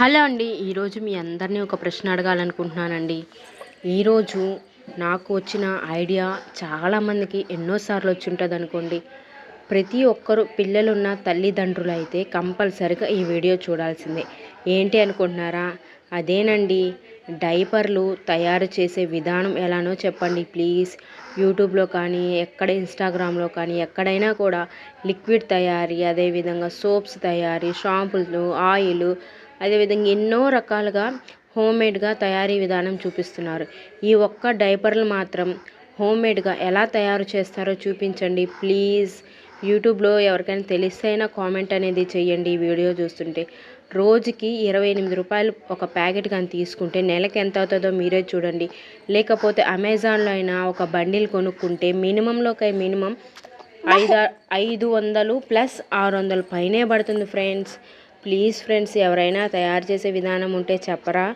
Hello అండి ఈరోజు మీ అందరినీ ఒక ప్రశ్న అడగాలనుకుంటున్నానండి. ఈరోజు నాకు వచ్చిన ఐడియా చాలామందికి ఎన్నోసార్లు వచ్చి ఉంటుంది అనుకోండి. ప్రతి ఒక్కరు పిల్లలున్న తల్లిదండ్రులు అయితే కంపల్సరిగా ఈ వీడియో చూడాల్సిందే. ఏంటి అనుకుంటున్నారా? అదేనండి డైపర్లు తయారు చేసే విధానం ఎలానో చెప్పండి ప్లీజ్. యూట్యూబ్లో కానీ ఎక్కడ ఇన్స్టాగ్రామ్లో కానీ ఎక్కడైనా కూడా లిక్విడ్ తయారీ అదేవిధంగా సోప్స్ తయారీ షాంపులు ఆయిల్ అదేవిధంగా ఎన్నో రకాలుగా హోమ్మేడ్గా తయారీ విధానం చూపిస్తున్నారు. ఈ ఒక్క డైపర్లు మాత్రం హోమ్మేడ్గా ఎలా తయారు చేస్తారో చూపించండి. ప్లీజ్ యూట్యూబ్లో ఎవరికైనా తెలిస్తే కామెంట్ అనేది చేయండి ఈ వీడియో చూస్తుంటే. రోజుకి ఇరవై ఎనిమిది రూపాయలు ఒక ప్యాకెట్ కానీ తీసుకుంటే నెలకి ఎంత అవుతుందో మీరే చూడండి. లేకపోతే అమెజాన్లో అయినా ఒక బండిల్ కొనుక్కుంటే మినిమంలోకి మినిమం ఐదు ఐదు వందలు ప్లస్ ఆరు వందలు పైనే పడుతుంది ఫ్రెండ్స్. ప్లీజ్ ఫ్రెండ్స్ ఎవరైనా తయారు చేసే విధానం ఉంటే చెప్పరా?